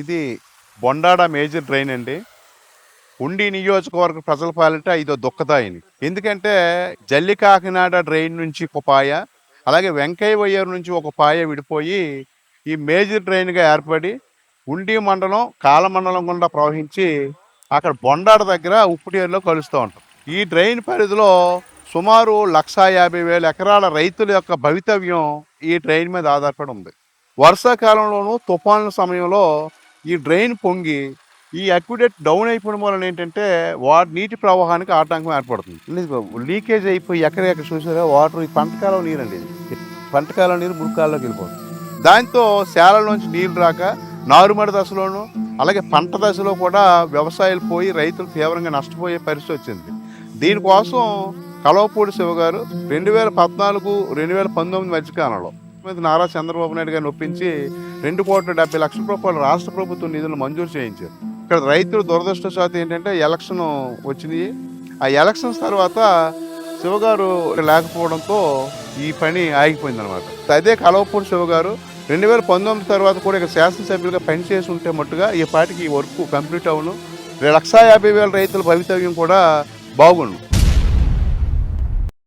ఇది Bondada major drain అండి. ఉండి నియోజకవర్గ ప్రజల పాలిట ఇదో దుఃఖదాయిని ఎందుకంటే జల్లి కాకినాడ డ్రైన్ నుంచి ఒక పాయ అలాగే వెంకయ్య వయ్యర్ నుంచి ఒక పాయ విడిపోయి ఈ మేజర్ డ్రైన్గా ఏర్పడి ఉండి మండలం కాలమండలం గుండా ప్రవహించి అక్కడ బొండాడ దగ్గర ఉప్పుటేరులో కలుస్తూ ఉంటాం. ఈ డ్రైన్ పరిధిలో సుమారు లక్ష యాభై వేల ఎకరాల రైతుల యొక్క భవితవ్యం ఈ డ్రైన్ మీద ఆధారపడి ఉంది. వర్షాకాలంలోనూ తుఫాను సమయంలో ఈ డ్రైన్ పొంగి ఈ అక్విడెట్ డౌన్ అయిపోవడం వలన ఏంటంటే వాటర్ నీటి ప్రవాహానికి ఆటంకం ఏర్పడుతుంది. లీకేజ్ అయిపోయి ఎక్కడెక్కడ చూసారో? వాటర్ ఈ పంటకాలం నీరు అండి ఇది పంటకాలం నీరు మురికాల్లోకి వెళ్ళిపోతుంది. దాంతో శాలలోంచి నీళ్ళు రాక నారుమడి దశలోనూ అలాగే పంట దశలో కూడా వ్యవసాయాలు పోయి రైతులు తీవ్రంగా నష్టపోయే పరిస్థితి వచ్చింది. దీనికోసం కలవపూడి శివగారు రెండు వేల పద్నాలుగు రెండు వేల పంతొమ్మిది మధ్యకాలంలో మీద నారా చంద్రబాబు నాయుడు గారిని ఒప్పించి రెండు కోట్ల డెబ్బై లక్షల రూపాయలు రాష్ట్ర ప్రభుత్వం నిధులు మంజూరు చేయించారు. ఇక్కడ రైతులు దురదృష్టశాతం ఏంటంటే ఎలక్షన్ వచ్చినాయి. ఆ ఎలక్షన్స్ తర్వాత శివగారు లేకపోవడంతో ఈ పని ఆగిపోయింది అనమాట అదే కలవపూడి శివగారు రెండు వేల పంతొమ్మిది తర్వాత కూడా ఇక శాసనసభ్యులుగా పనిచేసి ఉంటే మట్టుగా ఈ పాటికి ఈ వర్క్ కంప్లీట్ అవును. లక్షా యాభై వేల రైతుల భవితవ్యం కూడా బాగుండు.